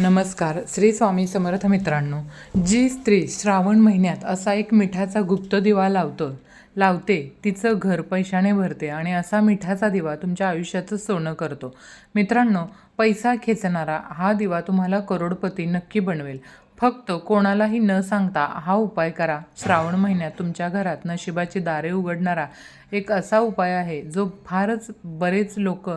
नमस्कार श्री स्वामी समर्थ मित्रांनो. जी स्त्री श्रावण महिन्यात असा एक मिठाचा गुप्त दिवा लावतो लावते तिचं घर पैशाने भरते आणि असा मिठाचा दिवा तुमच्या आयुष्याचं सोनं करतो. मित्रांनो पैसा खेचणारा हा दिवा तुम्हाला करोडपती नक्की बनवेल. फक्त कोणालाही न सांगता हा उपाय करा. श्रावण महिन्यात तुमच्या घरात नशिबाची दारे उघडणारा एक असा उपाय आहे जो फारच बरेच लोक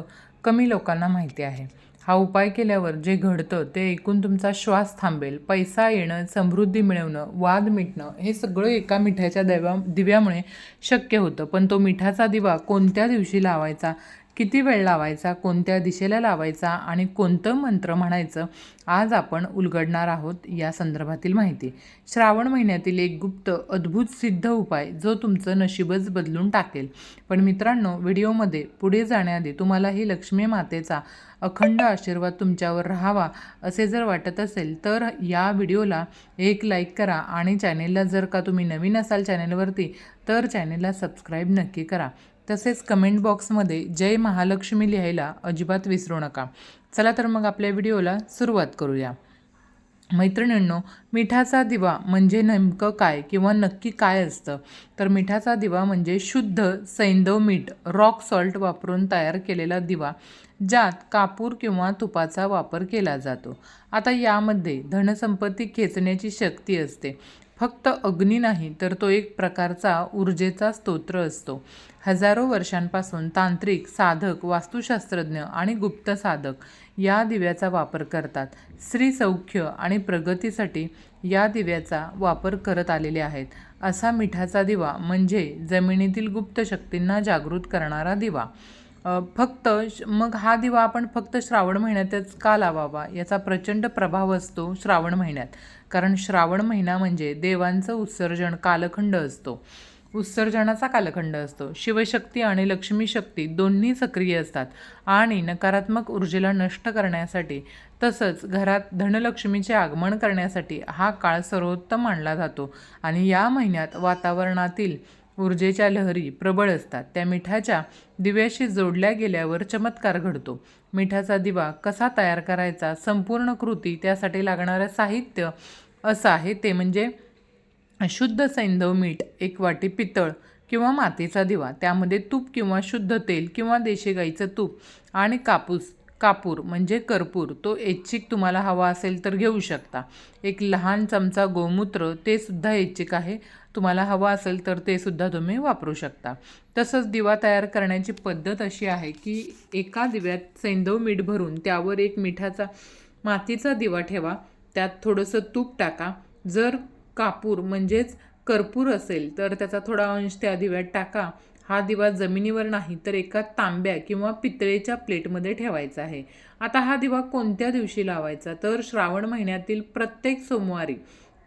कमी लोकांना माहिती आहे. हा उपाय केल्यावर जे घडतं ते ऐकून तुमचा श्वास थांबेल. पैसा येणं समृद्धी मिळवणं वाद मिटणं हे सगळं एका मिठाच्या दिव्या दिव्यामुळे शक्य होतं. पण तो मिठाचा दिवा कोणत्या दिवशी लावायचा? किती वेळ लावायचा कोणत्या दिशेला लावायचा आणि कोणतं मंत्र म्हणायचं आज आपण उलगडणार आहोत या संदर्भातील माहिती. श्रावण महिन्यातील एक गुप्त अद्भुत सिद्ध उपाय जो तुमचं नशीबच बदलून टाकेल. पण मित्रांनो व्हिडिओमध्ये पुढे जाण्याआधी तुम्हाला ही लक्ष्मी मातेचा अखंड आशीर्वाद तुमच्यावर राहावा असे जर वाटत असेल तर या व्हिडिओला एक लाईक करा आणि चॅनेलला जर का तुम्ही नवीन असाल चॅनेलवरती तर चॅनेलला सबस्क्राईब नक्की करा. तसेच कमेंट बॉक्समध्ये जय महालक्ष्मी लिहायला अजिबात विसरू नका. चला तर मग आपल्या व्हिडिओला सुरुवात करूया. मैत्रिणींनो मिठाचा दिवा म्हणजे नेमकं काय किंवा नक्की काय असतं? तर मिठाचा दिवा म्हणजे शुद्ध सैंधव मीठ रॉक सॉल्ट वापरून तयार केलेला दिवा ज्यात कापूर किंवा तुपाचा वापर केला जातो. आता यामध्ये धनसंपत्ती खेचण्याची शक्ती असते. फक्त अग्नी नाही तर तो एक प्रकारचा ऊर्जेचा स्तोत्र असतो. हजारो वर्षांपासून तांत्रिक साधक वास्तुशास्त्रज्ञ आणि गुप्त साधक या दिव्याचा वापर करतात. स्त्री सौख्य आणि प्रगतीसाठी या दिव्याचा वापर करत आलेले आहेत. असा मिठाचा दिवा म्हणजे जमिनीतील गुप्त शक्तींना जागृत करणारा दिवा. फक्त श- मग हा दिवा आपण फक्त श्रावण महिन्यातच का लावावा? याचा प्रचंड प्रभाव असतो श्रावण महिन्यात. कारण श्रावण महिना म्हणजे देवांचं उत्सर्जन कालखंड असतो. उत्सर्जनाचा कालखंड असतो. शिवशक्ती आणि लक्ष्मी शक्ती दोन्ही सक्रिय असतात आणि नकारात्मक ऊर्जेला नष्ट करण्यासाठी तसंच घरात धनलक्ष्मीचे आगमन करण्यासाठी हा काळ सर्वोत्तम मानला जातो. आणि या महिन्यात वातावरणातील ऊर्जेच्या लहरी प्रबळ असतात. त्या मिठाच्या दिव्याशी जोडल्या गेल्यावर चमत्कार घडतो. मिठाचा दिवा कसा तयार करायचा? संपूर्ण कृती त्यासाठी लागणारं साहित्य असं आहे. ते म्हणजे शुद्ध सैंधव मीठ एक वाटी पितळ किंवा मातीचा दिवा. त्यामध्ये तूप किंवा शुद्ध तेल किंवा देशी गाईचं तूप आणि कापूस कापूर म्हणजे कर्पूर. तो ऐच्छिक तुम्हाला हवा असेल तर घेऊ शकता. एक लहान चमचा गोमूत्र ते सुद्धा ऐच्छिक आहे. तुम्हाला हवा असेल तर ते सुद्धा तुम्ही वापरू शकता. तसंच दिवा तयार करण्याची पद्धत अशी आहे की एका दिव्यात सैंधव मीठ भरून त्यावर एक मिठाचा मातीचा दिवा ठेवा. त्यात थोडंसं तूप टाका. जर कापूर म्हणजेच कर्पूर असेल तर त्याचा थोडा अंश त्या दिव्यात टाका. हा दिवा जमिनीवर नाही तर एका तांब्या किंवा पितळेच्या प्लेटमध्ये ठेवायचा आहे. आता हा दिवा कोणत्या दिवशी लावायचा? तर श्रावण महिन्यातील प्रत्येक सोमवारी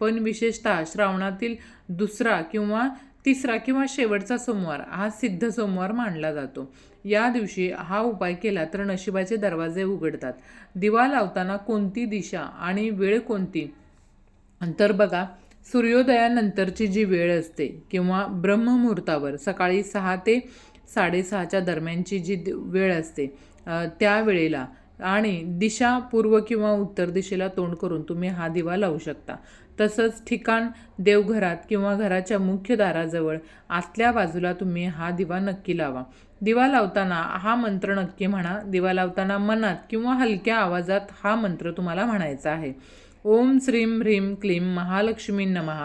पण विशेषतः श्रावणातील दुसरा किंवा तिसरा किंवा शेवटचा सोमवार हा सिद्ध सोमवार मानला जातो. या दिवशी हा उपाय केला तर नशिबाचे दरवाजे उघडतात. दिवा लावताना कोणती दिशा आणि वेळ कोणती? तर बघा सूर्योदयानंतरची जी वेळ असते किंवा ब्रह्ममुहूर्तावर सकाळी सहा ते साडेसहाच्या दरम्यानची जी वेळ असते त्यावेळेला त्या वेळेला आणि दिशा पूर्व किंवा उत्तर दिशेला तोंड करून तुम्ही हा दिवा लावू शकता. तसंच ठिकाण देवघरात किंवा घराच्या मुख्य दाराजवळ आतल्या बाजूला तुम्ही हा दिवा नक्की लावा. दिवा लावताना हा मंत्र नक्की म्हणा दिवा लावताना मनात किंवा हलक्या आवाजात हा मंत्र तुम्हाला म्हणायचा आहे. ओम श्रीं ह्रीं क्लीं महालक्ष्मी नमः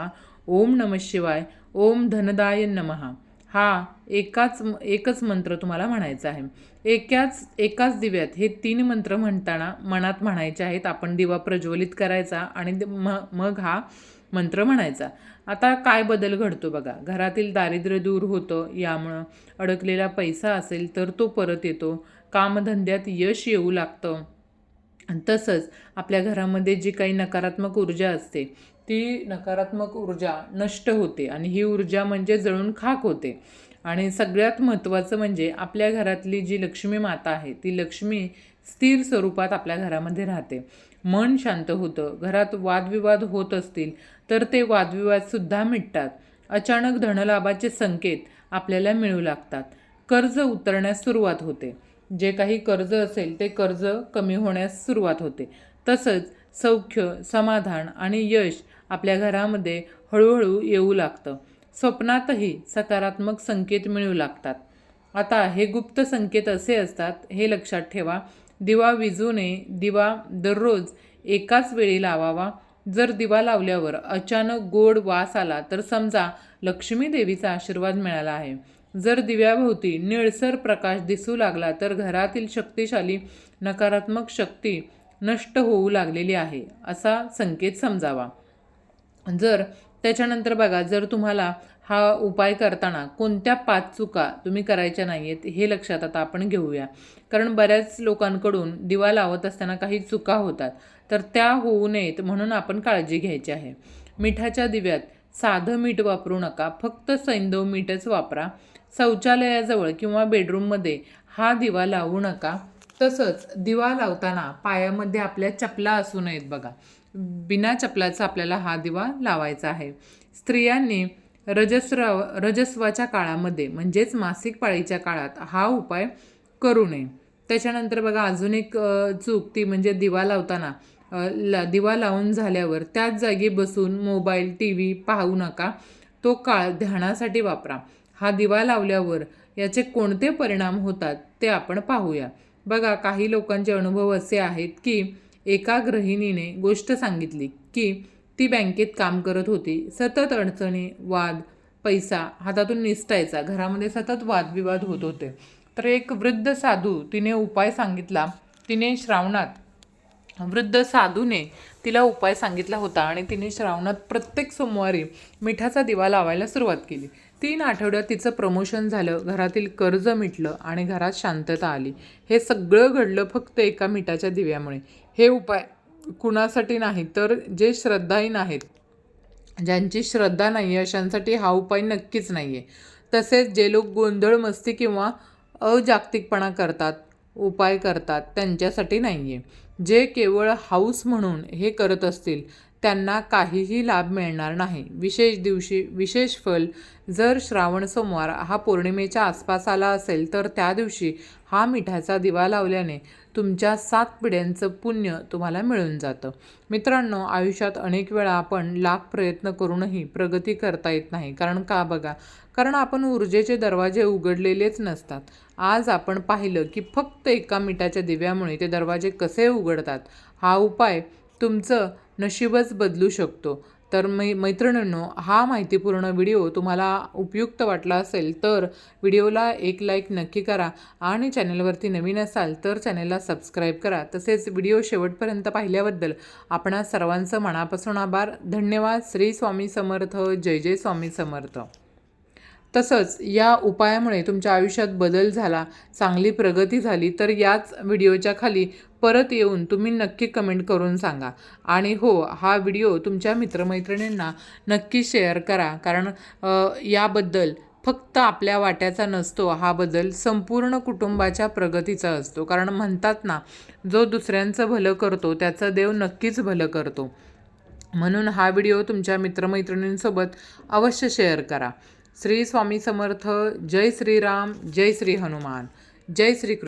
ओम नम शिवाय ओम धनदाय नमः. हा एकाच एकच मंत्र तुम्हाला म्हणायचा आहे. एकाच एकाच दिव्यात हे तीन मंत्र म्हणताना मनात म्हणायचे आहेत आपण दिवा प्रज्वलित करायचा आणि म मग हा मंत्र म्हणायचा. आता काय बदल घडतो बघा. घरातील दारिद्र्य दूर होतं यामुळं अडकलेला पैसा असेल तर तो परत येतो. कामधंद्यात यश येऊ लागतं. तसंच आपल्या घरामध्ये जी काही नकारात्मक ऊर्जा असते ती नकारात्मक ऊर्जा नष्ट होते आणि ही ऊर्जा म्हणजे जळून खाक होते. आणि सगळ्यात महत्त्वाचं म्हणजे आपल्या घरातली जी लक्ष्मी माता आहे ती लक्ष्मी स्थिर स्वरूपात आपल्या घरामध्ये राहते. मन शांत होतं घरात वादविवाद होत असतील तर ते वादविवादसुद्धा मिटतात. अचानक धनलाभाचे संकेत आपल्याला मिळू लागतात. कर्ज उतरण्यास सुरुवात होते. जे काही कर्ज असेल ते कर्ज कमी होण्यास सुरुवात होते. तसंच सौख्य समाधान आणि यश आपल्या घरामध्ये हळूहळू येऊ लागतं. स्वप्नातही सकारात्मक संकेत मिळू लागतात. आता हे गुप्त संकेत असे असतात हे लक्षात ठेवा. दिवा विजूने नये दिवा दररोज एकाच वेळी लावावा. जर दिवा लावल्यावर अचानक गोड वास आला तर समजा लक्ष्मी देवीचा आशीर्वाद मिळाला आहे. जर दिव्याभोवती निळसर प्रकाश दिसू लागला तर घरातील शक्तिशाली नकारात्मक शक्ती नष्ट होऊ लागलेली आहे असा संकेत समजावा. जर त्याच्यानंतर बघा जर तुम्हाला हा उपाय करताना कोणत्या पाच चुका तुम्ही करायच्या नाही आहेत हे लक्षात आता आपण घेऊया. कारण बऱ्याच लोकांकडून दिवा लावत असताना काही चुका होतात तर त्या होऊ नयेत म्हणून आपण काळजी घ्यायची आहे. मिठाच्या दिव्यात साधं मीठ वापरू नका फक्त सैंदव मीठच वापरा. शौचालयाजवळ किंवा बेडरूममध्ये हा दिवा लावू नका. तसंच दिवा लावताना पायामध्ये आपल्या चपला असू नयेत बघा. बिना चपलाचा आपल्याला हा दिवा लावायचा आहे. स्त्रियांनी रजस्राव रजस्वाच्या काळामध्ये म्हणजेच मासिक पाळीच्या काळात हा उपाय करू नये. त्याच्यानंतर बघा अजून एक चूक ती म्हणजे दिवा लावताना ला दिवा लावून झाल्यावर त्याच जागी बसून मोबाईल टी व्ही पाहू नका. तो काळ ध्यानासाठी वापरा. हा दिवा लावल्यावर याचे कोणते परिणाम होतात ते आपण पाहूया. बघा काही लोकांचे अनुभव असे आहेत की एका गृहिणीने गोष्ट सांगितली की ती बँकेत काम करत होती. सतत अडचणी वाद पैसा हातातून निसटायचा. घरामध्ये सतत वादविवाद होत होते. तर एक वृद्ध साधू तिने उपाय सांगितला. तिने श्रावणात वृद्ध साधूने तिला उपाय सांगितला होता आणि तिने श्रावणात प्रत्येक सोमवारी मिठाचा दिवा लावायला सुरुवात केली. तीन आठवड्यात तिचं प्रमोशन झालं घरातील कर्ज मिटलं आणि घरात शांतता आली. हे सगळं घडलं फक्त एका मिठाच्या दिव्यामुळे. हे उपाय कुणासाठी नाही तर जे श्रद्धाहीन आहेत ज्यांची श्रद्धा नाही आहे अशांसाठी हा उपाय नक्कीच नाही आहे तसेच जे लोक गोंधळ मस्ती किंवा अजागतिकपणा करतात उपाय करतात त्यांच्यासाठी नाही आहे जे केवळ हाऊस म्हणून हे करत असतील त्यांना काहीही लाभ मिळणार नाही. विशेष दिवशी विशेष फल जर श्रावण सोमवार हा पौर्णिमेच्या आसपास आला असेल तर त्या दिवशी हा मिठाचा दिवा लावल्याने तुमच्या सात पिढ्यांचं पुण्य तुम्हाला मिळून जातं. मित्रांनो आयुष्यात अनेक वेळा आपण लाख प्रयत्न करूनही प्रगती करता येत नाही. कारण का बघा? कारण आपण ऊर्जेचे दरवाजे उघडलेलेच नसतात. आज आपण पाहिलं की फक्त एका मिठाच्या दिव्यामुळे ते दरवाजे कसे उघडतात? हा उपाय तुमचं नशीबच बदलू शकतो. तर मै मैत्रिणींनो हा माहितीपूर्ण व्हिडिओ तुम्हाला उपयुक्त वाटला असेल तर व्हिडिओला एक लाईक नक्की करा आणि चॅनलवरती नवीन असाल तर चॅनलला सबस्क्राईब करा. तसेच व्हिडिओ शेवटपर्यंत पाहिल्याबद्दल आपणा सर्वांचं मनापासून आभार. धन्यवाद. श्री स्वामी समर्थ. जय जय स्वामी समर्थ. तसंच या उपायामुळे तुमच्या आयुष्यात बदल झाला चांगली प्रगती झाली तर याच व्हिडिओच्या खाली परत येऊन तुम्ही नक्की कमेंट करून सांगा. आणि हो हा व्हिडिओ तुमच्या मित्रमैत्रिणींना नक्की शेअर करा कारण याबद्दल फक्त आपल्या वाट्याचा नसतो हा बदल संपूर्ण कुटुंबाच्या प्रगतीचा असतो. कारण म्हणतात ना जो दुसऱ्यांचं भलं करतो त्याचं देव नक्कीच भलं करतो. म्हणून हा व्हिडिओ तुमच्या मित्रमैत्रिणींसोबत अवश्य शेअर करा. श्री स्वामी समर्थ जय श्रीराम जय श्री हनुमान जय श्री कृष्ण.